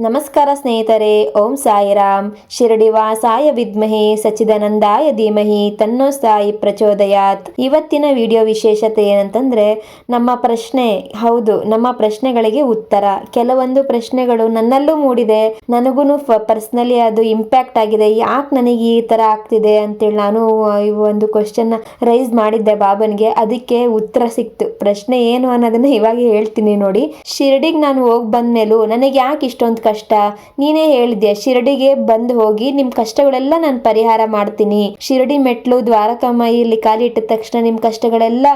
ನಮಸ್ಕಾರ ಸ್ನೇಹಿತರೆ, ಓಂ ಸಾಯಿರಾಮ್. ಶಿರಡಿ ವಾಸಾಯ ವಿದ್ಮಹೆ, ಸಚ್ಚಿದಾನಂದಾಯ ಧೀಮಹಿ ತನ್ನೋ ಸಾಯಿ ಪ್ರಚೋದಯಾತ್. ಇವತ್ತಿನ ವಿಡಿಯೋ ವಿಶೇಷತೆ ಏನಂತಂದ್ರೆ, ನಮ್ಮ ಪ್ರಶ್ನೆ, ಹೌದು, ನಮ್ಮ ಪ್ರಶ್ನೆಗಳಿಗೆ ಉತ್ತರ. ಕೆಲವೊಂದು ಪ್ರಶ್ನೆಗಳು ನನ್ನಲ್ಲೂ ಮೂಡಿದೆ ನನಗೂ ಪರ್ಸ್ನಲಿ ಅದು ಇಂಪ್ಯಾಕ್ಟ್ ಆಗಿದೆ. ಯಾಕೆ ನನಗೆ ಈ ತರ ಆಗ್ತಿದೆ ಅಂತೇಳಿ ನಾನು ಈ ಒಂದು ಕ್ವಶನ್ ರೈಸ್ ಮಾಡಿದ್ದೆ ಬಾಬನ್ಗೆ. ಅದಕ್ಕೆ ಉತ್ತರ ಸಿಕ್ತು. ಪ್ರಶ್ನೆ ಏನು ಅನ್ನೋದನ್ನ ಇವಾಗ ಹೇಳ್ತೀನಿ ನೋಡಿ. ಶಿರಡಿಗೆ ನಾನು ಹೋಗಿ ಬಂದ್ಮೇಲೂ ನನಗೆ ಯಾಕೆ ಇಷ್ಟೊಂದು ಕಷ್ಟ. ನೀನೇ ಹೇಳಿದ್ಯಾ, ಶಿರಡಿಗೆ ಬಂದು ಹೋಗಿ ನಿಮ್ ಕಷ್ಟಗಳೆಲ್ಲ ನಾನು ಪರಿಹಾರ ಮಾಡ್ತೀನಿ. ಶಿರಡಿ ಮೆಟ್ಲು, ದ್ವಾರಕಮ್ಮ ಕಾಲಿ ಇಟ್ಟ ತಕ್ಷಣ ನಿಮ್ ಕಷ್ಟಗಳೆಲ್ಲ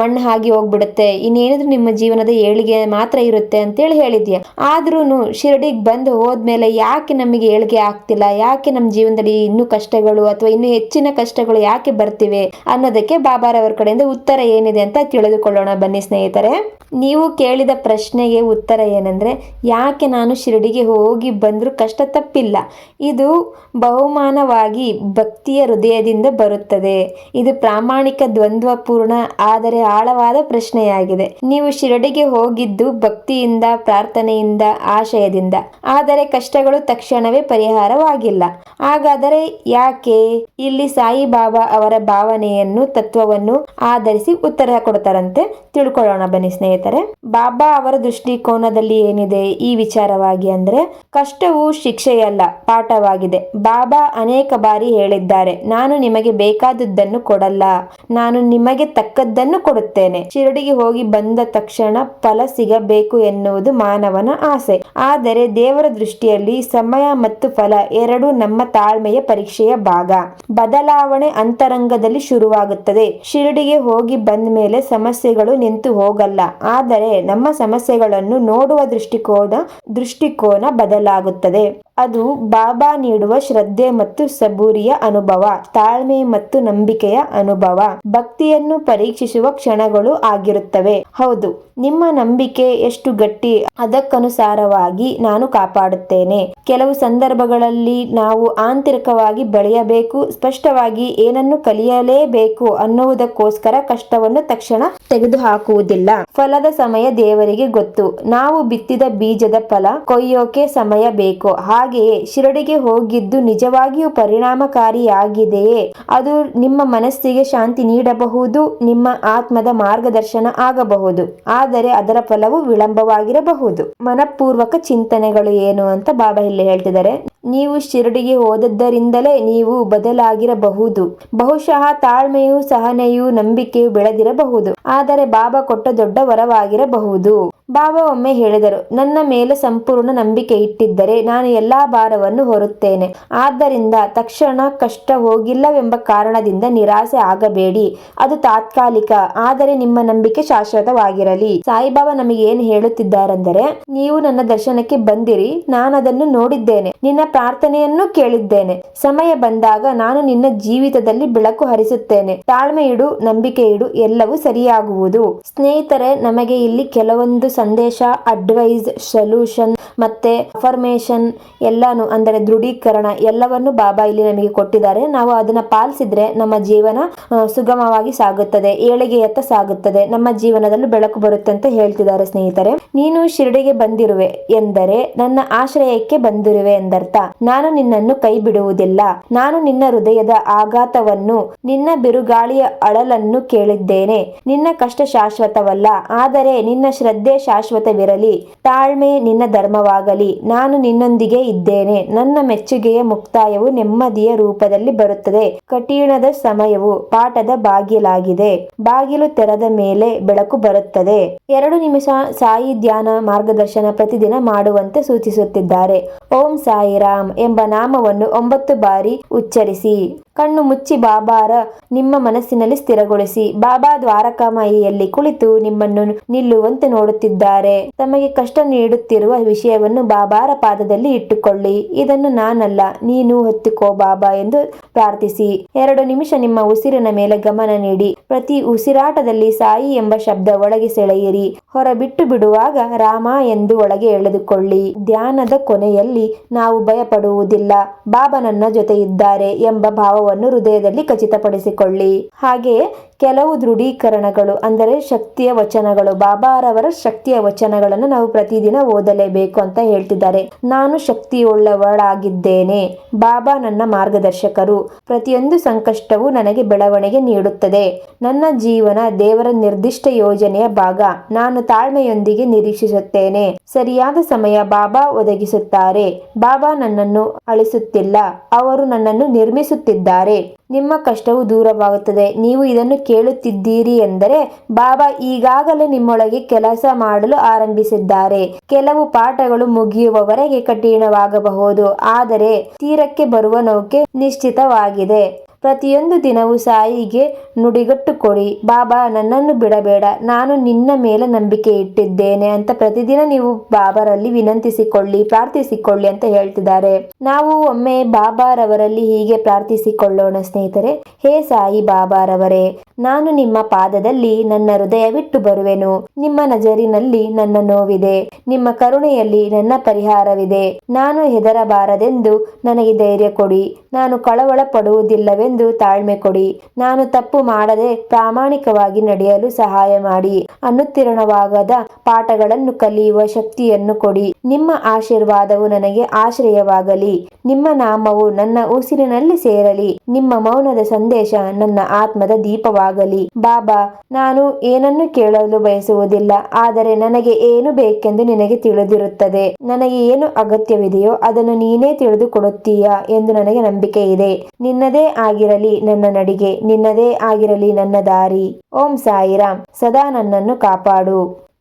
ಮಣ್ಣು ಹಾಗೆ ಹೋಗ್ಬಿಡುತ್ತೆ. ಇನ್ನೇನಿದ್ರು ನಿಮ್ಮ ಜೀವನದ ಏಳಿಗೆ ಮಾತ್ರ ಇರುತ್ತೆ ಅಂತೇಳಿ ಹೇಳಿದ್ಯಾ. ಆದ್ರೂ ಶಿರಡಿಗೆ ಬಂದು ಹೋದ್ಮೇಲೆ ಯಾಕೆ ನಮಗೆ ಏಳಿಗೆ ಆಗ್ತಿಲ್ಲ? ಯಾಕೆ ನಮ್ಮ ಜೀವನದಲ್ಲಿ ಇನ್ನೂ ಕಷ್ಟಗಳು ಅಥವಾ ಇನ್ನೂ ಹೆಚ್ಚಿನ ಕಷ್ಟಗಳು ಯಾಕೆ ಬರ್ತಿವೆ ಅನ್ನೋದಕ್ಕೆ ಬಾಬಾರವರ ಕಡೆಯಿಂದ ಉತ್ತರ ಏನಿದೆ ಅಂತ ತಿಳಿದುಕೊಳ್ಳೋಣ ಬನ್ನಿ ಸ್ನೇಹಿತರೆ. ನೀವು ಕೇಳಿದ ಪ್ರಶ್ನೆಗೆ ಉತ್ತರ ಏನಂದ್ರೆ, ಯಾಕೆ ನಾನು ಶಿರಡಿಗೆ ಹೋಗಿ ಬಂದರೂ ಕಷ್ಟ ತಪ್ಪಿಲ್ಲ. ಇದು ಬಹುಮಾನವಾಗಿ ಭಕ್ತಿಯ ಹೃದಯದಿಂದ ಬರುತ್ತದೆ. ಇದು ಪ್ರಾಮಾಣಿಕ ದ್ವಂದ್ವಪೂರ್ಣ, ಆದರೆ ಆಳವಾದ ಪ್ರಶ್ನೆಯಾಗಿದೆ. ನೀವು ಶಿರಡಿಗೆ ಹೋಗಿದ್ದು ಭಕ್ತಿಯಿಂದ, ಪ್ರಾರ್ಥನೆಯಿಂದ, ಆಶಯದಿಂದ. ಆದರೆ ಕಷ್ಟಗಳು ತಕ್ಷಣವೇ ಪರಿಹಾರವಾಗಿಲ್ಲ. ಹಾಗಾದರೆ ಯಾಕೆ? ಇಲ್ಲಿ ಸಾಯಿಬಾಬಾ ಅವರ ಭಾವನೆಯನ್ನು, ತತ್ವವನ್ನು ಆಧರಿಸಿ ಉತ್ತರ ಕೊಡ್ತಾರಂತೆ. ತಿಳ್ಕೊಳ್ಳೋಣ ಬನ್ನಿ ಸ್ನೇಹಿತರೆ. ಬಾಬಾ ಅವರ ದೃಷ್ಟಿಕೋನದಲ್ಲಿ ಏನಿದೆ ಈ ವಿಚಾರವಾಗಿ ಅಂದ್ರೆ ಕಷ್ಟವು ಶಿಕ್ಷೆಯಲ್ಲ, ಪಾಠವಾಗಿದೆ. ಬಾಬಾ ಅನೇಕ ಬಾರಿ ಹೇಳಿದ್ದಾರೆ, ನಾನು ನಿಮಗೆ ಬೇಕಾದದ್ದನ್ನು ಕೊಡಲ್ಲ, ನಾನು ನಿಮಗೆ ತಕ್ಕದ್ದನ್ನು ಕೊಡುತ್ತೇನೆ. ಶಿರಡಿಗೆ ಹೋಗಿ ಬಂದ ತಕ್ಷಣ ಫಲ ಸಿಗಬೇಕು ಎನ್ನುವುದು ಮಾನವನ ಆಸೆ. ಆದರೆ ದೇವರ ದೃಷ್ಟಿಯಲ್ಲಿ ಸಮಯ ಮತ್ತು ಫಲ ಎರಡು ನಮ್ಮ ತಾಳ್ಮೆಯ ಪರೀಕ್ಷೆಯ ಭಾಗ. ಬದಲಾವಣೆ ಅಂತರಂಗದಲ್ಲಿ ಶುರುವಾಗುತ್ತದೆ. ಶಿರಡಿಗೆ ಹೋಗಿ ಬಂದ ಮೇಲೆ ಸಮಸ್ಯೆಗಳು ನಿಂತು ಹೋಗಲ್ಲ. ಆದರೆ ನಮ್ಮ ಸಮಸ್ಯೆಗಳನ್ನು ನೋಡುವ ದೃಷ್ಟಿಕೋನ ದೃಷ್ಟಿಕೋನ ಬದಲಾಗುತ್ತದೆ. ಅದು ಬಾಬಾ ನೀಡುವ ಶ್ರದ್ಧೆ ಮತ್ತು ಸಬೂರಿಯ ಅನುಭವ, ತಾಳ್ಮೆ ಮತ್ತು ನಂಬಿಕೆಯ ಅನುಭವ. ಭಕ್ತಿಯನ್ನು ಪರೀಕ್ಷಿಸುವ ಕ್ಷಣಗಳು ಆಗಿರುತ್ತವೆ. ಹೌದು, ನಿಮ್ಮ ನಂಬಿಕೆ ಎಷ್ಟು ಗಟ್ಟಿ, ಅದಕ್ಕನುಸಾರವಾಗಿ ನಾನು ಕಾಪಾಡುತ್ತೇನೆ. ಕೆಲವು ಸಂದರ್ಭಗಳಲ್ಲಿ ನಾವು ಆಂತರಿಕವಾಗಿ ಬೆಳೆಯಬೇಕು, ಸ್ಪಷ್ಟವಾಗಿ ಏನನ್ನು ಕಲಿಯಲೇಬೇಕು ಅನ್ನುವುದಕ್ಕೋಸ್ಕರ ಕಷ್ಟವನ್ನು ತಕ್ಷಣ ತೆಗೆದುಹಾಕುವುದಿಲ್ಲ. ಫಲದ ಸಮಯ ದೇವರಿಗೆ ಗೊತ್ತು. ನಾವು ಬಿತ್ತಿದ ಬೀಜದ ಫಲ ಕೊಯ್ಯೋಕೆ ಸಮಯ ಬೇಕು. ಹಾಗೆಯೇ ಶಿರಡಿಗೆ ಹೋಗಿದ್ದು ನಿಜವಾಗಿಯೂ ಪರಿಣಾಮಕಾರಿಯಾಗಿದೆಯೇ? ಅದು ನಿಮ್ಮ ಮನಸ್ಸಿಗೆ ಶಾಂತಿ ನೀಡಬಹುದು, ನಿಮ್ಮ ಆತ್ಮದ ಮಾರ್ಗದರ್ಶನ ಆಗಬಹುದು, ಆದರೆ ಅದರ ಫಲವು ವಿಳಂಬವಾಗಿರಬಹುದು. ಮನಪೂರ್ವಕ ಚಿಂತನೆಗಳು ಏನು ಅಂತ ಬಾಬಾ ಇಲ್ಲಿ ಹೇಳ್ತಿದ್ದಾರೆ. ನೀವು ಶಿರಡಿಗೆ ಹೋದದ್ದರಿಂದಲೇ ನೀವು ಬದಲಾಗಿರಬಹುದು. ಬಹುಶಃ ತಾಳ್ಮೆಯು ಸಹನೆಯು ನಂಬಿಕೆಯು ಬೆಳೆದಿರಬಹುದು, ಆದರೆ ಬಾಬಾ ಕೊಟ್ಟ ದೊಡ್ಡ ವರವಾಗಿರಬಹುದು. ಬಾಬಾ ಒಮ್ಮೆ ಹೇಳಿದರು, ನನ್ನ ಮೇಲೆ ಸಂಪೂರ್ಣ ನಂಬಿಕೆ ಇಟ್ಟಿದ್ದರೆ ನಾನು ಎಲ್ಲಾ ಭಾರವನ್ನು ಹೊರುತ್ತೇನೆ. ಆದ್ದರಿಂದ ತಕ್ಷಣ ಕಷ್ಟ ಹೋಗಿಲ್ಲವೆಂಬ ಕಾರಣದಿಂದ ನಿರಾಸೆ ಆಗಬೇಡಿ. ಅದು ತಾತ್ಕಾಲಿಕ, ಆದರೆ ನಿಮ್ಮ ನಂಬಿಕೆ ಶಾಶ್ವತವಾಗಿರಲಿ. ಸಾಯಿಬಾಬಾ ನಮಗೆ ಏನು ಹೇಳುತ್ತಿದ್ದಾರೆಂದರೆ, ನೀವು ನನ್ನ ದರ್ಶನಕ್ಕೆ ಬಂದಿರಿ, ನಾನು ಅದನ್ನು ನೋಡಿದ್ದೇನೆ. ನಿನ್ನ ಪ್ರಾರ್ಥನೆಯನ್ನು ಕೇಳಿದ್ದೇನೆ. ಸಮಯ ಬಂದಾಗ ನಾನು ನಿನ್ನ ಜೀವಿತದಲ್ಲಿ ಬೆಳಕು ಹರಿಸುತ್ತೇನೆ. ತಾಳ್ಮೆ ಇಡು ನಂಬಿಕೆ ಇಡು ಎಲ್ಲವೂ ಸರಿಯಾಗುವುದು. ಸ್ನೇಹಿತರೆ, ನಮಗೆ ಇಲ್ಲಿ ಕೆಲವೊಂದು ಸಂದೇಶ ಅಡ್ವೈಸ್ ಸೊಲ್ಯೂಷನ್ ಮತ್ತೆ ಅಫರ್ಮೇಶನ್ ಎಲ್ಲಾನು ಅಂದರೆ ದೃಢೀಕರಣ ಎಲ್ಲವನ್ನು ಬಾಬಾ ಇಲ್ಲಿ ನಮಗೆ ಕೊಟ್ಟಿದ್ದಾರೆ. ನಾವು ಅದನ್ನ ಪಾಲಿಸಿದ್ರೆ ನಮ್ಮ ಜೀವನ ಸುಗಮವಾಗಿ ಸಾಗುತ್ತದೆ ಏಳಿಗೆಯತ್ತ ಸಾಗುತ್ತದೆ, ನಮ್ಮ ಜೀವನದಲ್ಲೂ ಬೆಳಕು ಬರುತ್ತೆ ಅಂತ ಹೇಳ್ತಿದ್ದಾರೆ ಸ್ನೇಹಿತರೆ. ನೀನು ಶಿರಡಿಗೆ ಬಂದಿರುವೆ ಎಂದರೆ ನನ್ನ ಆಶ್ರಯಕ್ಕೆ ಬಂದಿರುವೆ ಎಂದರ್ಥ. ನಾನು ನಿನ್ನನ್ನು ಕೈ ಬಿಡುವುದಿಲ್ಲ ನಾನು ನಿನ್ನ ಹೃದಯದ ಆಘಾತವನ್ನು, ನಿನ್ನ ಬಿರುಗಾಳಿಯ ಅಳಲನ್ನು ಕೇಳಿದ್ದೇನೆ. ನಿನ್ನ ಕಷ್ಟ ಶಾಶ್ವತವಲ್ಲ ಆದರೆ ನಿನ್ನ ಶ್ರದ್ಧೆ ಶಾಶ್ವತವಿರಲಿ. ತಾಳ್ಮೆ ನಿನ್ನ ಧರ್ಮವಾಗಲಿ. ನಾನು ನಿನ್ನೊಂದಿಗೆ ಇದ್ದೇನೆ. ನನ್ನ ಮೆಚ್ಚುಗೆಯ ಮುಕ್ತಾಯವು ನೆಮ್ಮದಿಯ ರೂಪದಲ್ಲಿ ಬರುತ್ತದೆ. ಕಠಿಣದ ಸಮಯವು ಪಾಠದ ಬಾಗಿಲಾಗಿದೆ. ಬಾಗಿಲು ತೆರೆದ ಮೇಲೆ ಬೆಳಕು ಬರುತ್ತದೆ. ಎರಡು ನಿಮಿಷ ಸಾಯಿ ಧ್ಯಾನ ಮಾರ್ಗದರ್ಶನ ಪ್ರತಿದಿನ ಮಾಡುವಂತೆ ಸೂಚಿಸುತ್ತಿದ್ದಾರೆ. ಓಂ ಸಾಯಿರಾಮ್ ಎಂಬ ನಾಮವನ್ನು ಒಂಬತ್ತು ಬಾರಿ ಉಚ್ಚರಿಸಿ. ಕಣ್ಣು ಮುಚ್ಚಿ ಬಾಬಾರ, ನಿಮ್ಮ ಮನಸ್ಸಿನಲ್ಲಿ ಸ್ಥಿರಗೊಳಿಸಿ. ಬಾಬಾ ದ್ವಾರಕಾಮಾಯಿಯಲ್ಲಿ ಕುಳಿತು ನಿಮ್ಮನ್ನು ನಿಲ್ಲುವಂತೆ ನೋಡುತ್ತಿದ್ದಾರೆ. ತಮಗೆ ಕಷ್ಟ ನೀಡುತ್ತಿರುವ ವಿಷಯವನ್ನು ಬಾಬಾರ ಪಾದದಲ್ಲಿ ಇಟ್ಟುಕೊಳ್ಳಿ. ಇದನ್ನು ನಾನಲ್ಲ, ನೀನು ಹೊತ್ತುಕೋ ಬಾಬಾ ಎಂದು ಪ್ರಾರ್ಥಿಸಿ. ಎರಡು ನಿಮಿಷ ನಿಮ್ಮ ಉಸಿರಿನ ಮೇಲೆ ಗಮನ ನೀಡಿ. ಪ್ರತಿ ಉಸಿರಾಟದಲ್ಲಿ ಸಾಯಿ ಎಂಬ ಶಬ್ದ ಒಳಗೆ ಸೆಳೆಯಿರಿ. ಹೊರಬಿಟ್ಟು ಬಿಡುವಾಗ ರಾಮ ಎಂದು ಒಳಗೆ ಎಳೆದುಕೊಳ್ಳಿ. ಧ್ಯಾನದ ಕೊನೆಯಲ್ಲಿ ನಾವು ಭಯಪಡುವುದಿಲ್ಲ. ಬಾಬಾ ನನ್ನ ಜೊತೆ ಇದ್ದಾರೆ ಎಂಬ ಭಾವವನ್ನು ಹೃದಯದಲ್ಲಿ ಖಚಿತಪಡಿಸಿಕೊಳ್ಳಿ. ಹಾಗೆಯೇ ಕೆಲವು ದೃಢೀಕರಣಗಳು, ಅಂದರೆ ಶಕ್ತಿಯ ವಚನಗಳು ಬಾಬಾರವರ ಶಕ್ತಿಯ ವಚನಗಳನ್ನು ನಾವು ಪ್ರತಿದಿನ ಓದಲೇಬೇಕು ಅಂತ ಹೇಳ್ತಿದ್ದಾರೆ. ನಾನು ಶಕ್ತಿಯುಳ್ಳವಳಾಗಿದ್ದೇನೆ, ಬಾಬಾ ನನ್ನ ಮಾರ್ಗದರ್ಶಕರು, ಪ್ರತಿಯೊಂದು ಸಂಕಷ್ಟವೂ ನನಗೆ ಬೆಳವಣಿಗೆ ನೀಡುತ್ತದೆ. ನನ್ನ ಜೀವನ ದೇವರ ನಿರ್ದಿಷ್ಟ ಯೋಜನೆಯ ಭಾಗ, ನಾನು ತಾಳ್ಮೆಯೊಂದಿಗೆ ನಿರೀಕ್ಷಿಸುತ್ತೇನೆ. ಸರಿಯಾದ ಸಮಯ ಬಾಬಾ ಒದಗಿಸುತ್ತಾರೆ, ಬಾಬಾ ನನ್ನನ್ನು ಅಳಿಸುತ್ತಿಲ್ಲ, ಅವರು ನನ್ನನ್ನು ನಿರ್ಮಿಸುತ್ತಿದ್ದಾರೆ. ನಿಮ್ಮ ಕಷ್ಟವು ದೂರವಾಗುತ್ತದೆ. ನೀವು ಇದನ್ನು ಕೇಳುತ್ತಿದ್ದೀರಿ ಎಂದರೆ ಬಾಬಾ ಈಗಾಗಲೇ ನಿಮ್ಮೊಳಗೆ ಕೆಲಸ ಮಾಡಲು ಆರಂಭಿಸಿದ್ದಾರೆ. ಕೆಲವು ಪಾಠಗಳು ಮುಗಿಯುವವರೆಗೆ ಕಠಿಣವಾಗಬಹುದು. ಆದರೆ ತೀರಕ್ಕೆ ಬರುವ ನೌಕೆ ನಿಶ್ಚಿತವಾಗಿದೆ. ಪ್ರತಿಯೊಂದು ದಿನವೂ ಸಾಯಿಗೆ ನುಡಿಗಟ್ಟು ಕೊಡಿ ಬಾಬಾ, ನನ್ನನ್ನು ಬಿಡಬೇಡ. ನಾನು ನಿನ್ನ ಮೇಲೆ ನಂಬಿಕೆ ಇಟ್ಟಿದ್ದೇನೆ ಅಂತ ಪ್ರತಿದಿನ ನೀವು ಬಾಬಾರಲ್ಲಿ ವಿನಂತಿಸಿಕೊಳ್ಳಿ, ಪ್ರಾರ್ಥಿಸಿಕೊಳ್ಳಿ ಅಂತ ಹೇಳ್ತಿದ್ದಾರೆ. ನಾವು ಒಮ್ಮೆ ಬಾಬಾರವರಲ್ಲಿ ಹೀಗೆ ಪ್ರಾರ್ಥಿಸಿಕೊಳ್ಳೋಣ ಸ್ನೇಹಿತರೆ. ಹೇ ಸಾಯಿ ಬಾಬಾರವರೇ ನಾನು ನಿಮ್ಮ ಪಾದದಲ್ಲಿ ನನ್ನ ಹೃದಯವಿಟ್ಟು ಬರುವೆನು. ನಿಮ್ಮ ನಜರಿನಲ್ಲಿ ನನ್ನ ನೋವಿದೆ. ನಿಮ್ಮ ಕರುಣೆಯಲ್ಲಿ ನನ್ನ ಪರಿಹಾರವಿದೆ. ನಾನು ಹೆದರಬಾರದೆಂದು ನನಗೆ ಧೈರ್ಯ ಕೊಡಿ. ನಾನು ಕಳವಳ ಪಡುವುದಿಲ್ಲವೆಂದು ತಾಳ್ಮೆ ಕೊಡಿ. ನಾನು ತಪ್ಪು ಮಾಡದೆ ಪ್ರಾಮಾಣಿಕವಾಗಿ ನಡೆಯಲು ಸಹಾಯ ಮಾಡಿ. ಅನುತ್ತೀರ್ಣವಾಗದ ಪಾಠಗಳನ್ನು ಕಲಿಯುವ ಶಕ್ತಿಯನ್ನು ಕೊಡಿ. ನಿಮ್ಮ ಆಶೀರ್ವಾದವು ನನಗೆ ಆಶ್ರಯವಾಗಲಿ. ನಿಮ್ಮ ನಾಮವು ನನ್ನ ಉಸಿರಿನಲ್ಲಿ ಸೇರಲಿ. ನಿಮ್ಮ ಮೌನದ ಸಂದೇಶ ನನ್ನ ಆತ್ಮದ ದೀಪವಾಗಲಿ ಬಾಬಾ, ನಾನು ಏನನ್ನು ಕೇಳಲು ಬಯಸುವುದಿಲ್ಲ, ಆದರೆ ನನಗೆ ಏನು ಬೇಕೆಂದು ನಿನಗೆ ತಿಳಿದಿರುತ್ತದೆ. ನನಗೆ ಏನು ಅಗತ್ಯವಿದೆಯೋ ಅದನ್ನು ನೀನೇ ತಿಳಿದುಕೊಡುತ್ತೀಯಾ ಎಂದು ನನಗೆ ನಂಬಿಕೆ ಇದೆ. ನಿನ್ನದೇ ಆಗಿರಲಿ ನನ್ನ ನಡಿಗೆ, ನಿನ್ನದೇ ಆಗಿರಲಿ ನನ್ನ ದಾರಿ. ಓಂ ಸಾಯಿರಾಮ್, ಸದಾ ನನ್ನನ್ನು ಕಾಪಾಡು.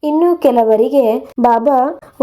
ಇನ್ನು ಕೆಲವರಿಗೆ ಬಾಬಾ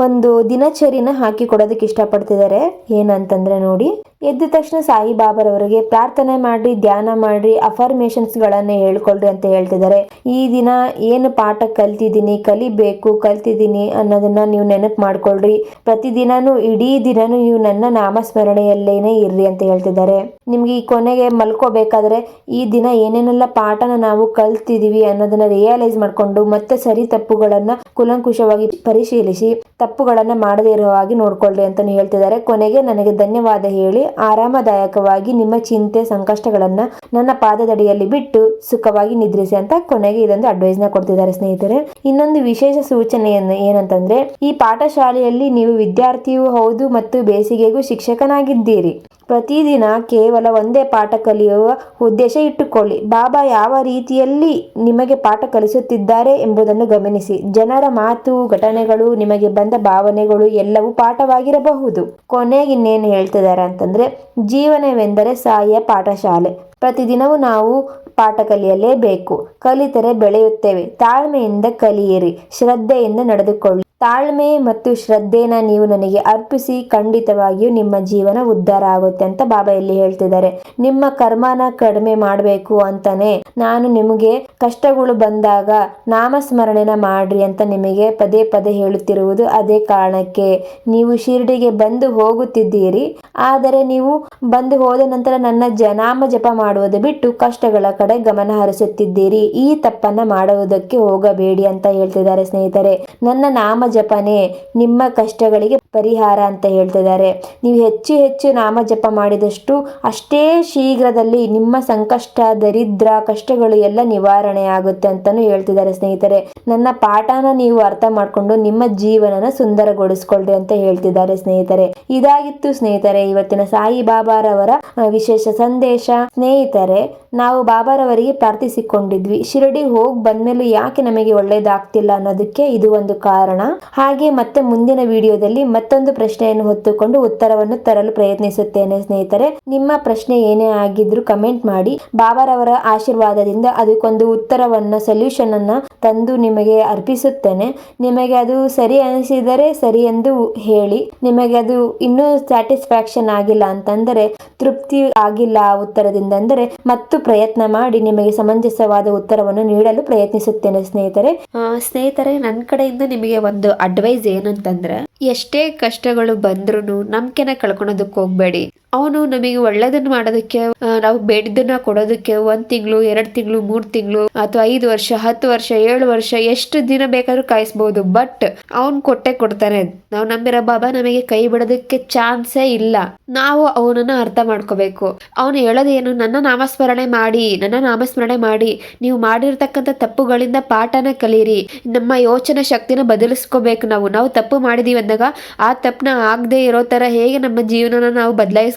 ಒಂದು ದಿನಚರಿನ ಹಾಕಿ ಕೊಡೋದಕ್ಕೆ ಇಷ್ಟಪಡ್ತಿದ್ದಾರೆ. ಏನಂತಂದ್ರೆ ನೋಡಿ ಎದ್ದ ತಕ್ಷಣ ಸಾಯಿ ಬಾಬಾರವರಿಗೆ ಪ್ರಾರ್ಥನೆ ಮಾಡಿ ಧ್ಯಾನ ಮಾಡಿ ಅಫರ್ಮೇಶನ್ಸ್ ಗಳನ್ನ ಹೇಳ್ಕೊಳ್ರಿ ಅಂತ ಹೇಳ್ತಿದ್ದಾರೆ. ಈ ದಿನ ಏನು ಪಾಠ ಕಲ್ತಿದ್ದೀನಿ, ಕಲಿಬೇಕು, ಕಲ್ತಿದ್ದೀನಿ ಅನ್ನೋದನ್ನ ನೀವು ನೆನಪು ಮಾಡ್ಕೊಳ್ರಿ. ಪ್ರತಿದಿನನೂ, ಇಡೀ ದಿನನೂ ನೀವು ನನ್ನ ನಾಮಸ್ಮರಣೆಯಲ್ಲೇನೆ ಇರ್ರಿ ಅಂತ ಹೇಳ್ತಿದ್ದಾರೆ. ನಿಮ್ಗೆ ಈ ಕೊನೆಗೆ ಮಲ್ಕೋಬೇಕಾದ್ರೆ, ಈ ದಿನ ಏನೇನೆಲ್ಲ ಪಾಠನ ನಾವು ಕಲ್ತಿದೀವಿ ಅನ್ನೋದನ್ನ ರಿಯಲೈಸ್ ಮಾಡ್ಕೊಂಡು ಮತ್ತೆ ಸರಿ ತಪ್ಪುಗಳನ್ನ ಕುಲಂಕುಷವಾಗಿ ಪರಿಶೀಲಿಸಿ, ತಪ್ಪುಗಳನ್ನ ಮಾಡದೇ ಇರೋ ಹಾಗೆ ನೋಡ್ಕೊಳ್ರಿ ಅಂತಾನು ಹೇಳ್ತಿದ್ದಾರೆ. ಕೊನೆಗೆ ನನಗೆ ಧನ್ಯವಾದ ಹೇಳಿ ಆರಾಮದಾಯಕವಾಗಿ ನಿಮ್ಮ ಚಿಂತೆ ಸಂಕಷ್ಟಗಳನ್ನ ನನ್ನ ಪಾದದಡಿಯಲ್ಲಿ ಬಿಟ್ಟು ಸುಖವಾಗಿ ನಿದ್ರಿಸಿ ಅಂತ ಕೊನೆಗೆ ಇದೊಂದು ಅಡ್ವೈಸ್ನ ಕೊಡ್ತಿದ್ದಾರೆ ಸ್ನೇಹಿತರೆ. ಇನ್ನೊಂದು ವಿಶೇಷ ಸೂಚನೆಯನ್ನು ಏನಂತಂದ್ರೆ, ಈ ಪಾಠಶಾಲೆಯಲ್ಲಿ ನೀವು ವಿದ್ಯಾರ್ಥಿಯೂ ಹೌದು ಮತ್ತು ಬೇಸಿಗೆಗೂ ಶಿಕ್ಷಕನಾಗಿದ್ದೀರಿ. ಪ್ರತಿದಿನ ಕೇವಲ ಒಂದೇ ಪಾಠ ಕಲಿಯುವ ಉದ್ದೇಶ ಇಟ್ಟುಕೊಳ್ಳಿ. ಬಾಬಾ ಯಾವ ರೀತಿಯಲ್ಲಿ ನಿಮಗೆ ಪಾಠ ಕಲಿಸುತ್ತಿದ್ದಾರೆ ಎಂಬುದನ್ನು ಗಮನಿಸಿ. ಜನರ ಮಾತು, ಘಟನೆಗಳು, ನಿಮಗೆ ಬಂದ ಭಾವನೆಗಳು ಎಲ್ಲವೂ ಪಾಠವಾಗಿರಬಹುದು. ಕೊನೆಗೆ ಇನ್ನೇನು ಹೇಳ್ತಿದ್ದಾರೆ ಅಂತಂದ್ರೆ, ಜೀವನವೆಂದರೆ ಸಾಯಿಯ ಪಾಠಶಾಲೆ. ಪ್ರತಿದಿನವೂ ನಾವು ಪಾಠ ಕಲಿಯಲೇಬೇಕು. ಕಲಿತರೆ ಬೆಳೆಯುತ್ತೇವೆ. ತಾಳ್ಮೆಯಿಂದ ಕಲಿಯಿರಿ. ಶ್ರದ್ಧೆಯಿಂದ ನಡೆದುಕೊಳ್ಳಿ. ತಾಳ್ಮೆ ಮತ್ತು ಶ್ರದ್ಧೆನ ನೀವು ನನಗೆ ಅರ್ಪಿಸಿ ಖಂಡಿತವಾಗಿಯೂ ನಿಮ್ಮ ಜೀವನ ಉದ್ಧಾರ ಆಗುತ್ತೆ ಅಂತ ಬಾಬಾ ಇಲ್ಲಿ ಹೇಳ್ತಿದ್ದಾರೆ. ನಿಮ್ಮ ಕರ್ಮನ ಕಡಿಮೆ ಮಾಡಬೇಕು ಅಂತಾನೆ ನಾನು ನಿಮಗೆ ಕಷ್ಟಗಳು ಬಂದಾಗ ನಾಮಸ್ಮರಣೆನ ಮಾಡ್ರಿ ಅಂತ ನಿಮಗೆ ಪದೇ ಪದೇ ಹೇಳುತ್ತಿರುವುದು ಅದೇ ಕಾರಣಕ್ಕೆ ನೀವು ಶಿರ್ಡಿಗೆ ಬಂದು ಹೋಗುತ್ತಿದ್ದೀರಿ. ಆದರೆ ನೀವು ಬಂದು ಹೋದ ನಂತರ ನನ್ನ ಜನಾಮ ನಾಮ ಜಪ ಮಾಡುವುದು ಬಿಟ್ಟು ಕಷ್ಟಗಳ ಕಡೆ ಗಮನ ಹರಿಸುತ್ತಿದ್ದೀರಿ. ಈ ತಪ್ಪನ್ನ ಮಾಡುವುದಕ್ಕೆ ಹೋಗಬೇಡಿ ಅಂತ ಹೇಳ್ತಿದ್ದಾರೆ ಸ್ನೇಹಿತರೆ. ನನ್ನ ನಾಮ ಜಪನೆ ನಿಮ್ಮ ಕಷ್ಟಗಳಿಗೆ ಪರಿಹಾರ ಅಂತ ಹೇಳ್ತಿದ್ದಾರೆ. ನೀವು ಹೆಚ್ಚು ಹೆಚ್ಚು ನಾಮ ಜಪ ಮಾಡಿದಷ್ಟು ಅಷ್ಟೇ ಶೀಘ್ರದಲ್ಲಿ ನಿಮ್ಮ ಸಂಕಷ್ಟ, ದರಿದ್ರ ಕಷ್ಟಗಳು ಎಲ್ಲ ನಿವಾರಣೆ ಆಗುತ್ತೆ ಅಂತಾನು ಹೇಳ್ತಿದ್ದಾರೆ ಸ್ನೇಹಿತರೆ. ನನ್ನ ಪಾಠನ ನೀವು ಅರ್ಥ ಮಾಡಿಕೊಂಡು ನಿಮ್ಮ ಜೀವನನ ಸುಂದರಗೊಳಿಸ್ಕೊಳ್ರಿ ಅಂತ ಹೇಳ್ತಿದ್ದಾರೆ ಸ್ನೇಹಿತರೆ. ಇದಾಗಿತ್ತು ಸ್ನೇಹಿತರೆ ಇವತ್ತಿನ ಸಾಯಿ ಬಾಬಾರವರ ವಿಶೇಷ ಸಂದೇಶ. ಸ್ನೇಹಿತರೆ, ನಾವು ಬಾಬಾರವರಿಗೆ ಪ್ರಾರ್ಥಿಸಿಕೊಂಡಿದ್ವಿ. ಶಿರಡಿ ಹೋಗಿ ಬಂದ್ಮೇಲೂ ಯಾಕೆ ನಮಗೆ ಒಳ್ಳೇದಾಗ್ತಿಲ್ಲ ಅನ್ನೋದಕ್ಕೆ ಇದು ಒಂದು ಕಾರಣ. ಹಾಗೆ ಮತ್ತೆ ಮುಂದಿನ ವಿಡಿಯೋದಲ್ಲಿ ಮತ್ತೊಂದು ಪ್ರಶ್ನೆಯನ್ನು ಹೊತ್ತುಕೊಂಡು ಉತ್ತರವನ್ನು ತರಲು ಪ್ರಯತ್ನಿಸುತ್ತೇನೆ ಸ್ನೇಹಿತರೆ. ನಿಮ್ಮ ಪ್ರಶ್ನೆ ಏನೇ ಆಗಿದ್ರು ಕಮೆಂಟ್ ಮಾಡಿ. ಬಾಬಾರವರ ಆಶೀರ್ವಾದದಿಂದ ಅದಕ್ಕೊಂದು ಉತ್ತರವನ್ನ, ಸೊಲ್ಯೂಷನ್ ಅನ್ನ ತಂದು ನಿಮಗೆ ಅರ್ಪಿಸುತ್ತೇನೆ. ನಿಮಗೆ ಅದು ಸರಿ ಅನಿಸಿದರೆ ಸರಿ ಎಂದು ಹೇಳಿ. ನಿಮಗೆ ಅದು ಇನ್ನೂ ಸ್ಯಾಟಿಸ್ಫ್ಯಾಕ್ಷನ್ ಆಗಿಲ್ಲ ಅಂತಂದರೆ ತೃಪ್ತಿ ಆಗಿಲ್ಲ ಉತ್ತರದಿಂದ ಅಂದರೆ ಮತ್ತು ಪ್ರಯತ್ನ ಮಾಡಿ ನಿಮಗೆ ಸಮಂಜಸವಾದ ಉತ್ತರವನ್ನು ನೀಡಲು ಪ್ರಯತ್ನಿಸುತ್ತೇನೆ ಸ್ನೇಹಿತರೆ. ಸ್ನೇಹಿತರೆ ನನ್ನ ಕಡೆಯಿಂದ ನಿಮಗೆ ಒಂದು ಅಡ್ವೈಸ್ ಏನಂತಂದ್ರೆ, ಎಷ್ಟೇ ಕಷ್ಟಗಳು ಬಂದ್ರೂ ನಂಬಿಕೆನ ಕಳ್ಕೊಳೋದಕ್ಕೆ ಹೋಗ್ಬೇಡಿ. ಅವನು ನಮಗೆ ಒಳ್ಳೇದನ್ನ ಮಾಡೋದಕ್ಕೆ ನಾವು ಬೇಡಿದ್ದನ್ನ ಕೊಡೋದಕ್ಕೆ ಒಂದ್ ತಿಂಗಳು, ಎರಡ್ ತಿಂಗಳು, ಮೂರ್ ತಿಂಗಳು ಅಥವಾ ಐದು ವರ್ಷ, ಹತ್ತು ವರ್ಷ, ಏಳು ವರ್ಷ ಎಷ್ಟು ದಿನ ಬೇಕಾದ್ರೂ ಕಾಯಿಸ್ಬೋದು. ಬಟ್ ಅವನ್ ಕೊಟ್ಟೆ ಕೊಡ್ತಾನೆ. ನಾವು ನಂಬಿರೋ ಬಾಬಾ ನಮಗೆ ಕೈ ಬಿಡೋದಕ್ಕೆ ಚಾನ್ಸೇ ಇಲ್ಲ. ನಾವು ಅವನನ್ನ ಅರ್ಥ ಮಾಡ್ಕೋಬೇಕು. ಅವನು ಹೇಳೋದೇನು, ನನ್ನ ನಾಮಸ್ಮರಣೆ ಮಾಡಿ, ನನ್ನ ನಾಮಸ್ಮರಣೆ ಮಾಡಿ, ನೀವು ಮಾಡಿರ್ತಕ್ಕಂಥ ತಪ್ಪುಗಳಿಂದ ಪಾಠನ ಕಲೀರಿ. ನಮ್ಮ ಯೋಚನೆ ಶಕ್ತಿನ ಬದಲಿಸ್ಕೋಬೇಕು ನಾವು. ನಾವು ತಪ್ಪು ಮಾಡಿದೀವಿ ಅಂದಾಗ ಆ ತಪ್ಪನ ಆಗದೆ ಇರೋ ತರ ಹೇಗೆ ನಮ್ಮ ಜೀವನನ ನಾವು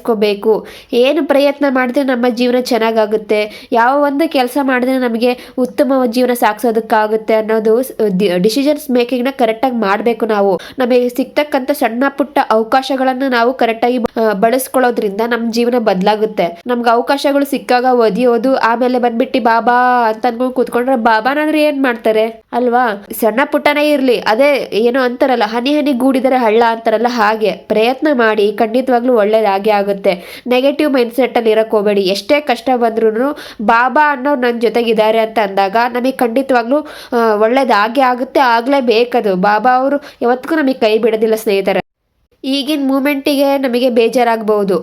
ಬದಲಾಯಿಸ್ಕೋಬೇಕು ಏನು ಪ್ರಯತ್ನ ಮಾಡಿದ್ರೆ ನಮ್ಮ ಜೀವನ ಚೆನ್ನಾಗಾಗುತ್ತೆ. ಯಾವ ಒಂದು ಕೆಲಸ ಮಾಡಿದ್ರೆ ನಮಗೆ ಉತ್ತಮ ಜೀವನ ಸಾಗಿಸೋದಕ್ಕಾಗುತ್ತೆ ಅನ್ನೋದು ಡಿಸಿಷನ್ಸ್ ಮೇಕಿಂಗ್ನ ಕರೆಕ್ಟಾಗಿ ಮಾಡಬೇಕು ನಾವು. ನಮಗೆ ಸಿಗ್ತಕ್ಕಂಥ ಸಣ್ಣ ಪುಟ್ಟ ಅವಕಾಶಗಳನ್ನು ನಾವು ಕರೆಕ್ಟಾಗಿ ಬಳಸ್ಕೊಳ್ಳೋದ್ರಿಂದ ನಮ್ಮ ಜೀವನ ಬದಲಾಗುತ್ತೆ. ನಮ್ಗೆ ಅವಕಾಶಗಳು ಸಿಕ್ಕಾಗ ಒದಿಯೋದು, ಆಮೇಲೆ ಬಂದ್ಬಿಟ್ಟು ಬಾಬಾ ಅಂತ ಅನ್ಕೊಂಡು ಕೂತ್ಕೊಂಡ್ರೆ ಬಾಬಾನಾದ್ರೆ ಏನ್ ಮಾಡ್ತಾರೆ? ಅಲ್ವಾ? ಸಣ್ಣ ಪುಟ್ಟನೇ ಇರ್ಲಿ. ಅದೇ ಏನೋ ಅಂತಾರಲ್ಲ, ಹನಿ ಹನಿ ಗೂಡಿದರೆ ಹಳ್ಳ ಅಂತಾರಲ್ಲ ಹಾಗೆ. ಪ್ರಯತ್ನ ಮಾಡಿ, ಖಂಡಿತವಾಗ್ಲೂ ಒಳ್ಳೇದಾಗೆ ಆಗುತ್ತೆ. ನೆಗೆಟಿವ್ ಮೈಂಡ್ ಸೆಟ್ ಅಲ್ಲಿ ಇರಕ್ ಹೋಗ್ಬೇಡಿ. ಎಷ್ಟೇ ಕಷ್ಟ ಬಂದ್ರೂ ಬಾಬಾ ಅನ್ನೋರು ನನ್ನ ಜೊತೆಗಿದ್ದಾರೆ ಅಂತ ಅಂದಾಗ ನಮಗೆ ಖಂಡಿತವಾಗ್ಲೂ ಒಳ್ಳೇದಾಗೆ ಆಗುತ್ತೆ. ಆಗ್ಲೇಬೇಕದು ಬಾಬಾ ಅವರು ಯಾವತ್ತಿಗೂ ನಮಗೆ ಕೈ ಬಿಡೋದಿಲ್ಲ ಸ್ನೇಹಿತರೆ. ಈಗಿನ ಮೂಮೆಂಟಿಗೆ ನಮಗೆ ಬೇಜಾರಾಗ್ಬೋದು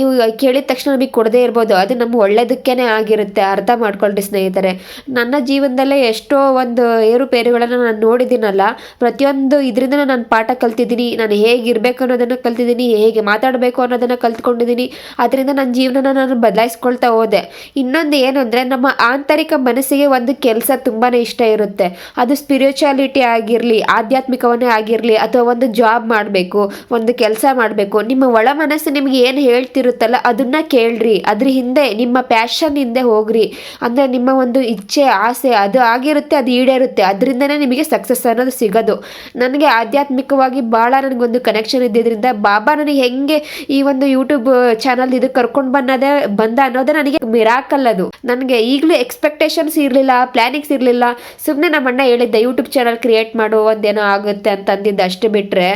ಇವು ಕೇಳಿದ ತಕ್ಷಣ ನಮಗೆ ಕೊಡದೇ ಇರ್ಬೋದು. ಅದು ನಮ್ಮ ಒಳ್ಳೆಯದಕ್ಕೇ ಆಗಿರುತ್ತೆ. ಅರ್ಥ ಮಾಡ್ಕೊಳ್ರಿ ಸ್ನೇಹಿತರೆ. ನನ್ನ ಜೀವನದಲ್ಲೇ ಎಷ್ಟೋ ಒಂದು ಏರುಪೇರುಗಳನ್ನು ನಾನು ನೋಡಿದ್ದೀನಲ್ಲ, ಪ್ರತಿಯೊಂದು ಇದರಿಂದ ನಾನು ಪಾಠ ಕಲ್ತಿದ್ದೀನಿ, ನಾನು ಹೇಗಿರಬೇಕು ಅನ್ನೋದನ್ನು ಕಲ್ತಿದ್ದೀನಿ, ಹೇಗೆ ಮಾತಾಡಬೇಕು ಅನ್ನೋದನ್ನು ಕಲ್ತ್ಕೊಂಡಿದ್ದೀನಿ. ಅದರಿಂದ ನನ್ನ ಜೀವನನ ನಾನು ಬದಲಾಯಿಸ್ಕೊಳ್ತಾ ಹೋದೆ. ಇನ್ನೊಂದು ಏನು ಅಂದರೆ, ನಮ್ಮ ಆಂತರಿಕ ಮನಸ್ಸಿಗೆ ಒಂದು ಕೆಲಸ ತುಂಬಾ ಇಷ್ಟ ಇರುತ್ತೆ. ಅದು ಸ್ಪಿರಿಚುಯಾಲಿಟಿ ಆಗಿರಲಿ, ಆಧ್ಯಾತ್ಮಿಕವನ್ನೇ ಆಗಿರಲಿ, ಅಥವಾ ಒಂದು ಜಾಬ್ ಮಾಡಬೇಕು ಒಂದು ಕೆಲಸ ಮಾಡಬೇಕು. ನಿಮ್ಮ ಒಳ ಮನಸ್ಸು ನಿಮಗೆ ಏನು ಹೇಳ್ತಿರುತ್ತಲ್ಲ ಅದನ್ನ ಕೇಳ್ರಿ. ಅದ್ರ ಹಿಂದೆ ನಿಮ್ಮ ಪ್ಯಾಷನ್ ಹಿಂದೆ ಹೋಗ್ರಿ. ಅಂದರೆ ನಿಮ್ಮ ಒಂದು ಇಚ್ಛೆ, ಆಸೆ ಅದು ಆಗಿರುತ್ತೆ, ಅದು ಈಡೇರುತ್ತೆ. ಅದರಿಂದನೇ ನಿಮಗೆ ಸಕ್ಸಸ್ ಅನ್ನೋದು ಸಿಗೋದು. ನನಗೆ ಆಧ್ಯಾತ್ಮಿಕವಾಗಿ ಭಾಳ ನನಗೊಂದು ಕನೆಕ್ಷನ್ ಇದ್ದಿದ್ದರಿಂದ ಬಾಬಾ ನನಗೆ ಹೆಂಗೆ ಈ ಒಂದು ಯೂಟ್ಯೂಬ್ ಚಾನಲ್ ಇದು ಕರ್ಕೊಂಡು ಬಂದದೇ, ಬಂದ ಅನ್ನೋದೇ ನನಗೆ ಮಿರಾಕಲ್ ಅದು. ನನಗೆ ಈಗಲೂ ಎಕ್ಸ್ಪೆಕ್ಟೇಷನ್ಸ್ ಇರಲಿಲ್ಲ ಪ್ಲಾನಿಂಗ್ಸ್ ಇರಲಿಲ್ಲ. ಸುಮ್ಮನೆ ನಮ್ಮ ಅಣ್ಣ ಹೇಳಿದ್ದೆ ಯೂಟ್ಯೂಬ್ ಚಾನಲ್ ಕ್ರಿಯೇಟ್ ಮಾಡು, ಒಂದೇನೋ ಆಗುತ್ತೆ ಅಂತ ಅಂದಿದ್ದು ಅಷ್ಟು ಬಿಟ್ಟರೆ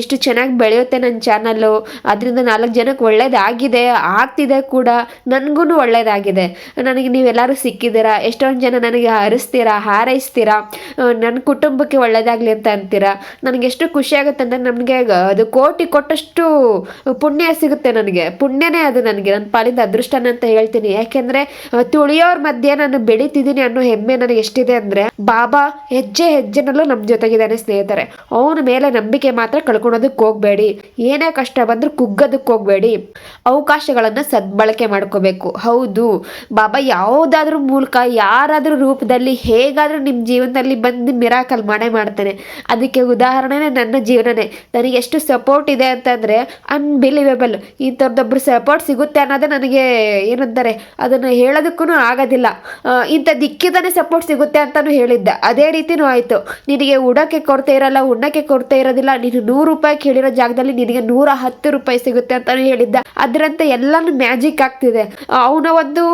ಇಷ್ಟು ಚೆನ್ನಾಗಿ ಬೆಳೆಯುತ್ತೆ ನನ್ನ ಚಾನಲ್ಲು ಅದರಿಂದ ನಾಲ್ಕು ಜನಕ್ಕೆ ಒಳ್ಳೇದಾಗಿದೆ, ಆಗ್ತಿದೆ ಕೂಡ ನನಗೂ ಒಳ್ಳೇದಾಗಿದೆ. ನನಗೆ ನೀವೆಲ್ಲರೂ ಸಿಕ್ಕಿದ್ದೀರಾ? ಎಷ್ಟೊಂದು ಜನ ನನಗೆ ಹರಿಸ್ತೀರಾ, ಹಾರೈಸ್ತೀರಾ? ನನ್ನ ಕುಟುಂಬಕ್ಕೆ ಒಳ್ಳೇದಾಗಲಿ ಅಂತ ಅಂತೀರಾ? ನನಗೆ ಎಷ್ಟು ಖುಷಿಯಾಗುತ್ತೆ ಅಂದರೆ ನಮಗೆ ಅದು ಕೋಟಿ ಕೊಟ್ಟಷ್ಟು ಪುಣ್ಯ ಸಿಗುತ್ತೆ ನನಗೆ. ಪುಣ್ಯನೇ ಅದು ನನಗೆ. ನನ್ನ ಪಾಲಿಂದ ಅದೃಷ್ಟನೇ ಅಂತ ಹೇಳ್ತೀನಿ. ಯಾಕೆಂದರೆ ತುಳಿಯೋರ ಮಧ್ಯೆ ನಾನು ಬೆಳೀತಿದ್ದೀನಿ ಅನ್ನೋ ಹೆಮ್ಮೆ ನನಗೆ ಎಷ್ಟಿದೆ ಅಂದರೆ, ಬಾಬಾ ಹೆಜ್ಜೆ ಹೆಜ್ಜೆನಲ್ಲೂ ನಮ್ಮ ಜೊತೆಗಿದ್ದಾನೆ ಸ್ನೇಹಿತರೆ. ಅವನ ಮೇಲೆ ನಂಬಿಕೆ ಮಾತ್ರ ಕಳ್ಕೊಳೋದಕ್ಕೆ ಹೋಗಬೇಡಿ. ಏನೇ ಕಷ್ಟ ಬಂದರೂ ಕುಗ್ಗದಕ್ಕೆ ಹೋಗಬೇಡಿ. ಅವಕಾಶಗಳನ್ನು ಸದ್ಬಳಕೆ ಮಾಡ್ಕೋಬೇಕು. ಹೌದು. ಬಾಬಾ, ಯಾವುದಾದ್ರೂ ಮೂಲಕ, ಯಾರಾದರೂ ರೂಪದಲ್ಲಿ, ಹೇಗಾದರೂ ನಿಮ್ಮ ಜೀವನದಲ್ಲಿ ಬಂದು ಮಿರಾಕಲ್ ಮಾಡೇ ಮಾಡ್ತಾನೆ. ಅದಕ್ಕೆ ಉದಾಹರಣೆನೇ ನನ್ನ ಜೀವನನೇ. ನನಗೆ ಎಷ್ಟು ಸಪೋರ್ಟ್ ಇದೆ ಅಂತಂದರೆ ಅನ್ಬಿಲಿವೇಬಲ್ ಇಂಥವ್ರದ್ದೊಬ್ರು ಸಪೋರ್ಟ್ ಸಿಗುತ್ತೆ ಅನ್ನೋದೇ ನನಗೆ ಏನಂತಾರೆ, ಅದನ್ನು ಹೇಳೋದಕ್ಕೂ ಆಗೋದಿಲ್ಲ. ಇಂಥ ದಿಕ್ಕಿದಾನೆ ಸಪೋರ್ಟ್ ಸಿಗುತ್ತೆ ಅಂತಲೂ ಹೇಳಿದ್ದೆ. ಅದೇ ರೀತಿನೂ ಆಯಿತು. ನಿನಗೆ ಉಡೋಕ್ಕೆ ಕೊರತೆ ಇರೋಲ್ಲ, ಉಣ್ಣಕ್ಕೆ ಕೊರತೆ ಇರೋದಿಲ್ಲ, ನೀನು ನೂರು ರೂಪಾಯಿ ಕೇಳಿರೋ ಜಾಗದಲ್ಲಿ ನಿನಗೆ ನೂರ ಹತ್ತು ರೂಪಾಯಿ ಸಿಗುತ್ತೆ ಅಂತ ಹೇಳಿದ್ದ. ಅದರಂತೆ ಎಲ್ಲಾನು ಮ್ಯಾಜಿಕ್ ಆಗ್ತಿದೆ. ಅವನ ಒಂದು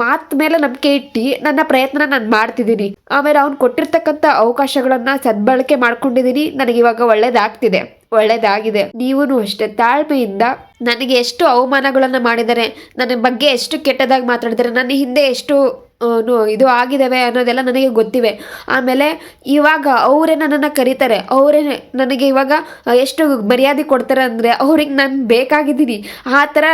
ಮಾತ್ ಮೇಲೆ ನಂಬಿಕೆ ಇಟ್ಟು ನನ್ನ ಪ್ರಯತ್ನ ನಾನು ಮಾಡ್ತಿದ್ದೀನಿ. ಆಮೇಲೆ ಅವ್ನು ಕೊಟ್ಟಿರ್ತಕ್ಕಂಥ ಅವಕಾಶಗಳನ್ನ ಸದ್ಬಳಕೆ ಮಾಡ್ಕೊಂಡಿದ್ದೀನಿ. ನನಗೆ ಇವಾಗ ಒಳ್ಳೇದಾಗ್ತಿದೆ. ಒಳ್ಳೇದಾಗಿದೆ. ನೀವೂ ಅಷ್ಟೇ ತಾಳ್ಮೆಯಿಂದ ನನಗೆ ಎಷ್ಟು ಅವಮಾನಗಳನ್ನು ಮಾಡಿದ್ದಾರೆ ನನ್ನ ಬಗ್ಗೆ ಎಷ್ಟು ಕೆಟ್ಟದಾಗಿ ಮಾತಾಡಿದ್ದಾರೆ ನನ್ನ ಹಿಂದೆ ಎಷ್ಟು ಇದು ಆಗಿದ್ದಾವೆ ಅನ್ನೋದೆಲ್ಲ ನನಗೆ ಗೊತ್ತಿವೆ. ಆಮೇಲೆ ಇವಾಗ ಅವರೇ ನನ್ನನ್ನು ಕರೀತಾರೆ. ಅವರೇ ನನಗೆ ಇವಾಗ ಎಷ್ಟು ಮರ್ಯಾದೆ ಕೊಡ್ತಾರೆ ಅಂದರೆ ಅವ್ರಿಗೆ ನಾನು ಬೇಕಾಗಿದ್ದೀನಿ. ಆ ಥರ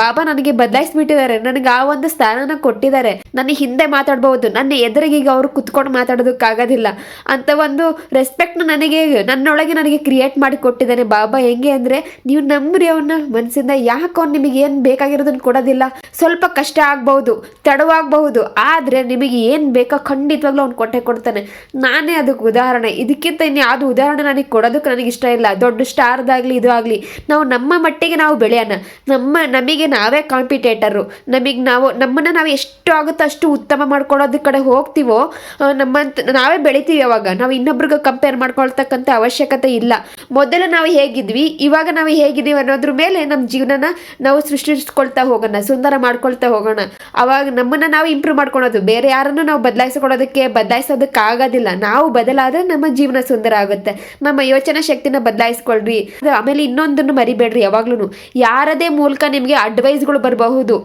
ಬಾಬಾ ನನಗೆ ಬದಲಾಯಿಸ್ಬಿಟ್ಟಿದ್ದಾರೆ. ನನಗೆ ಆ ಒಂದು ಸ್ಥಾನನ ಕೊಟ್ಟಿದ್ದಾರೆ. ನನ್ನ ಹಿಂದೆ ಮಾತಾಡ್ಬೋದು. ನನ್ನ ಎದುರಿಗೀಗ ಅವರು ಕುತ್ಕೊಂಡು ಮಾತಾಡೋದಕ್ಕಾಗೋದಿಲ್ಲ. ಅಂತ ಒಂದು ರೆಸ್ಪೆಕ್ಟ್ನ ನನಗೆ, ನನ್ನೊಳಗೆ ನನಗೆ ಕ್ರಿಯೇಟ್ ಮಾಡಿ ಕೊಟ್ಟಿದ್ದಾನೆ ಬಾಬಾ. ಹೆಂಗೆ ಅಂದರೆ, ನೀವು ನಂಬ್ರಿ ಅವನ್ನ ಮನಸ್ಸಿಂದ. ಯಾಕೆ ಅವ್ನು ನಿಮಗೆ ಏನು ಬೇಕಾಗಿರೋದನ್ನು ಕೊಡೋದಿಲ್ಲ. ಸ್ವಲ್ಪ ಕಷ್ಟ ಆಗ್ಬಹುದು ತಡವಾಗಬಹುದು. ಆದರೆ ನಿಮಗೆ ಏನು ಬೇಕೋ ಖಂಡಿತವಾಗ್ಲೂ ಅವ್ನು ಕೊಟ್ಟೆ ಕೊಡ್ತಾನೆ. ನಾನೇ ಅದಕ್ಕೆ ಉದಾಹರಣೆ. ಇದಕ್ಕಿಂತ ಇನ್ನು ಯಾವುದು ಉದಾಹರಣೆ ನನಗೆ ಕೊಡೋದಕ್ಕೆ ನನಗೆ ಇಷ್ಟ ಇಲ್ಲ. ದೊಡ್ಡ ಸ್ಟಾರ್ದಾಗಲಿ ಇದು ಆಗಲಿ. ನಾವು ನಮ್ಮ ಮಟ್ಟಿಗೆ ನಾವು ಬೆಳೆಯೋಣ. ನಮ್ಮ, ನಮಗೆ ನಾವೇ ಕಾಂಪಿಟೇಟರು. ನಮಗೆ ನಾವು, ನಮ್ಮನ್ನು ನಾವು ಎಷ್ಟು ಆಗುತ್ತೋ ಅಷ್ಟು ಉತ್ತಮ ಮಾಡ್ಕೊಳ್ಳೋದ್ರ ಕಡೆ ಹೋಗ್ತೀವೋ ನಮ್ಮಂತ, ನಾವೇ ಬೆಳಿತೀವಿ ಅವಾಗ. ನಾವು ಇನ್ನೊಬ್ರಿಗೆ ಕಂಪೇರ್ ಮಾಡ್ಕೊಳ್ತಕ್ಕಂಥ ಅವಶ್ಯಕತೆ ಇಲ್ಲ. ಮೊದಲು ನಾವು ಹೇಗಿದ್ವಿ, ಇವಾಗ ನಾವು ಹೇಗಿದ್ದೀವಿ ಅನ್ನೋದ್ರ ಮೇಲೆ ನಮ್ಮ ಜೀವನನ ನಾವು ಸೃಷ್ಟಿಸ್ಕೊಳ್ತಾ ಹೋಗೋಣ, ಸುಂದರ ಮಾಡ್ಕೊಳ್ತಾ ಹೋಗೋಣ. ಅವಾಗ ನಮ್ಮನ್ನು ನಾವು ಇಂಪ್ರೂವ್ ಮಾಡ್ಕೊಳೋದು. ಬೇರೆ ಯಾರನ್ನು ನಾವು ಬದಲಾಯಿಸ್ಕೊಳ್ಳೋದಕ್ಕೆ ಬದಲಾಯಿಸೋದಕ್ಕೆ ಆಗೋದಿಲ್ಲ ನಾವು ಬದಲಾದ್ರೆ ನಮ್ಮ ಜೀವನ ಸುಂದರ ಆಗುತ್ತೆ. ನಮ್ಮ ಯೋಚನಾ ಶಕ್ತಿನ ಬದಲಾಯಿಸ್ಕೊಳ್ರಿ. ಆಮೇಲೆ ಇನ್ನೊಂದನ್ನು ಮರಿಬೇಡ್ರಿ ಯಾವಾಗ್ಲೂ ಯಾರದೇ ಮೂಲಕ ನಿಮಗೆ ಅಡ್ವೈಸ್ಗಳು ಬರಬಹುದು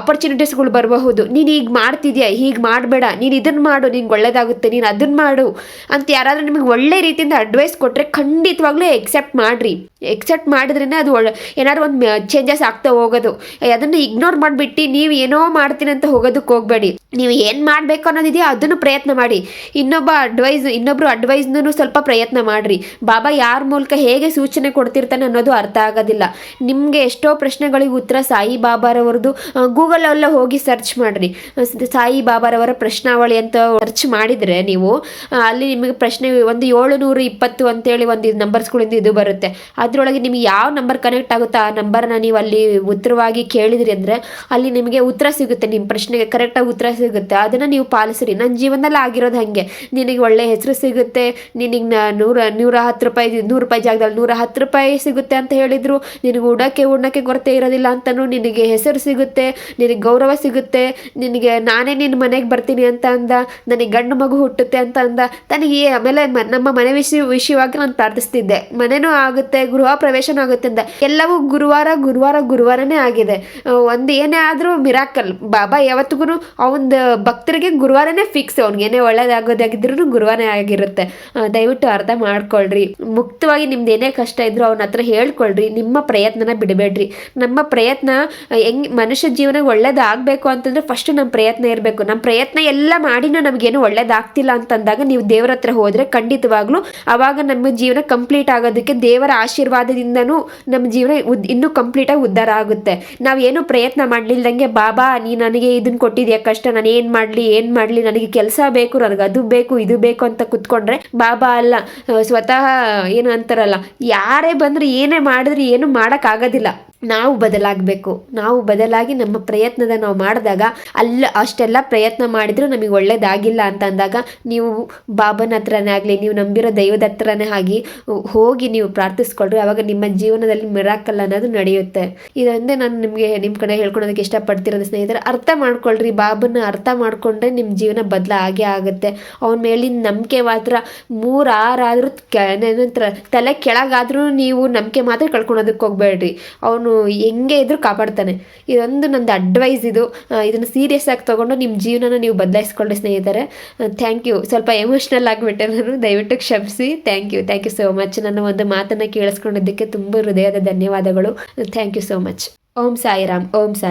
ಅಪರ್ಚುನಿಟೀಸ್ಗಳು ಬರಬಹುದು. ನೀನು ಈಗ ಮಾಡ್ತಿದ್ಯಾ? ಹೀಗೆ ಮಾಡಬೇಡ. ನೀನು ಇದನ್ನು ಮಾಡು. ನಿಂಗೆ ಒಳ್ಳೇದಾಗುತ್ತೆ. ನೀನು ಅದನ್ನು ಮಾಡು ಅಂತ ಯಾರಾದರೂ ನಿಮಗೆ ಒಳ್ಳೆ ರೀತಿಯಿಂದ ಅಡ್ವೈಸ್ ಕೊಟ್ಟರೆ ಖಂಡಿತವಾಗ್ಲೂ ಎಕ್ಸೆಪ್ಟ್ ಮಾಡ್ರಿ. ಎಕ್ಸೆಪ್ಟ್ ಮಾಡಿದ್ರೇ ಅದು ಒಳ್ಳೆ ಏನಾದ್ರು ಒಂದು ಚೇಂಜಸ್ ಆಗ್ತಾ ಹೋಗೋದು. ಅದನ್ನು ಇಗ್ನೋರ್ ಮಾಡಿಬಿಟ್ಟು ನೀವು ಏನೋ ಮಾಡ್ತೀನಿ ಅಂತ ಹೋಗೋದಕ್ಕೆ ಹೋಗಬೇಡಿ. ನೀವು ಏನು ಮಾಡಬೇಕು ಅನ್ನೋದಿದೆಯೋ ಅದನ್ನು ಪ್ರಯತ್ನ ಮಾಡಿ. ಇನ್ನೊಬ್ಬ ಅಡ್ವೈಸ್ ಇನ್ನೊಬ್ಬರು ಅಡ್ವೈಸ್ನೂ ಸ್ವಲ್ಪ ಪ್ರಯತ್ನ ಮಾಡಿರಿ. ಬಾಬಾ ಯಾರ ಮೂಲಕ ಹೇಗೆ ಸೂಚನೆ ಕೊಡ್ತಿರ್ತಾನೆ ಅನ್ನೋದು ಅರ್ಥ ಆಗೋದಿಲ್ಲ. ನಿಮಗೆ ಎಷ್ಟೋ ಪ್ರಶ್ನೆಗಳಿಗೆ ಉತ್ತರ ಸಾಯಿ ಬಾಬಾರವ್ರದ್ದು ಗೂಗಲಲ್ಲ ಹೋಗಿ ಸರ್ಚ್ ಮಾಡಿರಿ. ಸಾಯಿ ಬಾಬಾರವರ ಪ್ರಶ್ನಾವಳಿ ಅಂತ ಸರ್ಚ್ ಮಾಡಿದರೆ ನೀವು ಅಲ್ಲಿ ನಿಮಗೆ ಪ್ರಶ್ನೆ ಒಂದು ಏಳು ನೂರು ಇಪ್ಪತ್ತು ಅಂತೇಳಿ ಒಂದು ನಂಬರ್ಸ್ಗಳಿಂದ ಇದು ಬರುತ್ತೆ. ಅದರೊಳಗೆ ನಿಮಗೆ ಯಾವ ನಂಬರ್ ಕನೆಕ್ಟ್ ಆಗುತ್ತೋ ಆ ನಂಬರ್ನ ನೀವು ಅಲ್ಲಿ ಉತ್ತರವಾಗಿ ಕೇಳಿದ್ರಿ ಅಂದರೆ ಅಲ್ಲಿ ನಿಮಗೆ ಉತ್ತರ ಸಿಗುತ್ತೆ ನಿಮ್ಮ ಪ್ರಶ್ನೆಗೆ ಕರೆಕ್ಟಾಗಿ ಉತ್ತರ ಸಿಗುತ್ತೆ. ಅದನ್ನು ನೀವು ಪಾಲಿಸ್ರಿ. ನನ್ನ ಜೀವನದಲ್ಲಿ ಆಗಿರೋದು ಹಾಗೆ. ನಿನಗೆ ಒಳ್ಳೆ ಹೆಸರು ಸಿಗುತ್ತೆ, ನಿನಗೆ ನೂರ ನೂರ ಹತ್ತು ರೂಪಾಯಿ ನೂರು ರೂಪಾಯಿ ಜಾಗದಲ್ಲಿ ನೂರ ಹತ್ತು ರೂಪಾಯಿ ಸಿಗುತ್ತೆ ಅಂತ ಹೇಳಿದ್ರು. ನಿನಗೆ ಉಡೋಕ್ಕೆ ಉಣ್ಣಕ್ಕೆ ಕೊರತೆ ಇರೋದಿಲ್ಲ ಅಂತಲೂ ನಿನಗೆ ಹೆಸರು ಸಿಗುತ್ತೆ, ನಿನಗೆ ಗೌರವ ಸಿಗುತ್ತೆ, ನಿನಗೆ ನಾನೇ ನಿನ್ನ ಮನೆಗೆ ಬರ್ತೀನಿ ಅಂತ ಅಂದ, ನನಗೆ ಗಂಡು ಮಗು ಹುಟ್ಟುತ್ತೆ ಅಂತ ಅಂದ, ತನಗೆ ಆಮೇಲೆ ನಮ್ಮ ಮನೆ ವಿಷಯ ವಿಷಯವಾಗಿ ನಾನು ಪ್ರಾರ್ಥಿಸ್ತಿದ್ದೆ. ಮನೇನೂ ಆಗುತ್ತೆ ಗೃಹ ಪ್ರವೇಶನೂ ಅಂತ ಎಲ್ಲವೂ ಗುರುವಾರ ಗುರುವಾರ, ಗುರುವಾರನೇ ಆಗಿದೆ. ಒಂದು ಏನೇ ಆದರೂ ಮಿರಾಕಲ್, ಬಾಬಾ ಯಾವತ್ತಿಗೂ ಅವನ ಭಕ್ತರಿಗೆ ಗುರುವಾರನೇ ಫಿಕ್ಸ್ ಅವ್ನಿಗೆ ಏನೇ ಒಳ್ಳೇದಾಗೋದಾಗಿದ್ರು ಗುರುವಾರನೇ ಆಗಿರುತ್ತೆ. ದಯವಿಟ್ಟು ಅರ್ಥ ಮಾಡ್ಕೊಳ್ರಿ. ಮುಕ್ತವಾಗಿ ನಿಮ್ದು ಏನೇ ಕಷ್ಟ ಇದ್ರು ಅವ್ನ ಹತ್ರ ಹೇಳ್ಕೊಳ್ರಿ. ನಿಮ್ಮ ಪ್ರಯತ್ನನ ಬಿಡಬೇಡ್ರಿ. ನಮ್ಮ ಪ್ರಯತ್ನ ಹೆಂಗ್ ಮನುಷ್ಯ ಜೀವನ ಒಳ್ಳೇದಾಗಬೇಕು ಅಂತಂದ್ರೆ ಫಸ್ಟ್ ನಮ್ಮ ಪ್ರಯತ್ನ ಇರಬೇಕು. ನಮ್ಮ ಪ್ರಯತ್ನ ಎಲ್ಲ ಮಾಡಿನೂ ನಮಗೇನು ಒಳ್ಳೇದಾಗ್ತಿಲ್ಲ ಅಂತಂದಾಗ ನೀವು ದೇವರ ಹತ್ರ ಹೋದ್ರೆ ಖಂಡಿತವಾಗ್ಲೂ ಅವಾಗ ನಮ್ಮ ಜೀವನ ಕಂಪ್ಲೀಟ್ ಆಗೋದಕ್ಕೆ ದೇವರ ಆಶೀರ್ವಾದದಿಂದನೂ ನಮ್ಮ ಜೀವನ ಉದ್ ಇನ್ನೂ ಕಂಪ್ಲೀಟಾಗಿ ಉದ್ಧಾರ ಆಗುತ್ತೆ. ನಾವೇನು ಪ್ರಯತ್ನ ಮಾಡಲಿಲ್ದಂಗೆ, ಬಾಬಾ, ನೀ ನನಗೆ ಇದನ್ನು ಕೊಟ್ಟಿದ್ಯಾ ಕಷ್ಟ, ನಾನು ಏನು ಮಾಡಲಿ ಏನು ಮಾಡಲಿ, ನನಗೆ ಕೆಲಸ ಬೇಕು, ನನಗೆ ಅದು ಬೇಕು, ಇದು ಬೇಕು ಅಂತ ಕುತ್ಕೊಂಡ್ರೆ, ಬಾಬಾ ಅಲ್ಲ ಸ್ವತಃ ಏನು ಅಂತಾರಲ್ಲ, ಯಾರೇ ಬಂದ್ರೆ ಏನೇ ಮಾಡಿದ್ರೆ ಏನು ಮಾಡೋಕ್ಕಾಗೋದಿಲ್ಲ. ನಾವು ಬದಲಾಗಬೇಕು. ನಾವು ಬದಲಾಗಿ ನಮ್ಮ ಪ್ರಯತ್ನದ ನಾವು ಮಾಡಿದಾಗ, ಅಲ್ಲ, ಅಷ್ಟೆಲ್ಲ ಪ್ರಯತ್ನ ಮಾಡಿದ್ರು ನಮಗೆ ಒಳ್ಳೇದಾಗಿಲ್ಲ ಅಂತ ಅಂದಾಗ, ನೀವು ಬಾಬನ ಹತ್ರನೇ ಆಗಲಿ, ನೀವು ನಂಬಿರೋ ದೈವದ ಹತ್ರನೇ ಆಗಿ, ಹೋಗಿ ನೀವು ಪ್ರಾರ್ಥಿಸ್ಕೊಳ್ರಿ. ಅವಾಗ ನಿಮ್ಮ ಜೀವನದಲ್ಲಿ ಮಿರಾಕಲ್ ಅನ್ನೋದು ನಡೆಯುತ್ತೆ. ಇದೊಂದೇ ನಾನು ನಿಮಗೆ ನಿಮ್ಮ ಕಡೆ ಹೇಳ್ಕೊಳೋದಕ್ಕೆ ಇಷ್ಟಪಡ್ತಿರೋದು ಸ್ನೇಹಿತರೆ, ಅರ್ಥ ಮಾಡ್ಕೊಳ್ರಿ ಬಾಬನ್ನ ಅರ್ಥ ಮಾಡಿಕೊಂಡ್ರೆ ನಿಮ್ಮ ಜೀವನ ಬದಲ ಆಗೇ ಆಗುತ್ತೆ. ಅವನ ಮೇಲಿನ ನಂಬಿಕೆ ಮಾತ್ರ ಮೂರು ಆರಾದರೂ ನಂತರ ತಲೆ ಕೆಳಗಾದರೂ ನೀವು ನಂಬಿಕೆ ಮಾತ್ರ ಕಳ್ಕೊಳೋದಕ್ಕೆ ಹೋಗ್ಬೇಡ್ರಿ. ಅವನು ಹೆಂಗೆ ಇದ್ರೂ ಕಾಪಾಡ್ತಾನೆ. ಇದೊಂದು ನಂದು ಅಡ್ವೈಸ್ ಇದು. ಇದನ್ನು ಸೀರಿಯಸ್ ಆಗಿ ತೊಗೊಂಡು ನಿಮ್ಮ ಜೀವನನ ನೀವು ಬದಲಾಯಿಸ್ಕೊಳ್ಳಿ ಸ್ನೇಹಿತರೆ. ಥ್ಯಾಂಕ್ ಯು ಸ್ವಲ್ಪ ಎಮೋಷ್ನಲ್ ಆಗಿಬಿಟ್ಟೆ ನಾನು, ದಯವಿಟ್ಟು ಕ್ಷಮಿಸಿ. Thank you thank you so much ನನ್ನ ಒಂದು ಮಾತನ್ನು ಕೇಳಿಸ್ಕೊಂಡಿದ್ದಕ್ಕೆ ತುಂಬ ಹೃದಯದ ಧನ್ಯವಾದಗಳು. Thank you so much Om Sairam Om Sai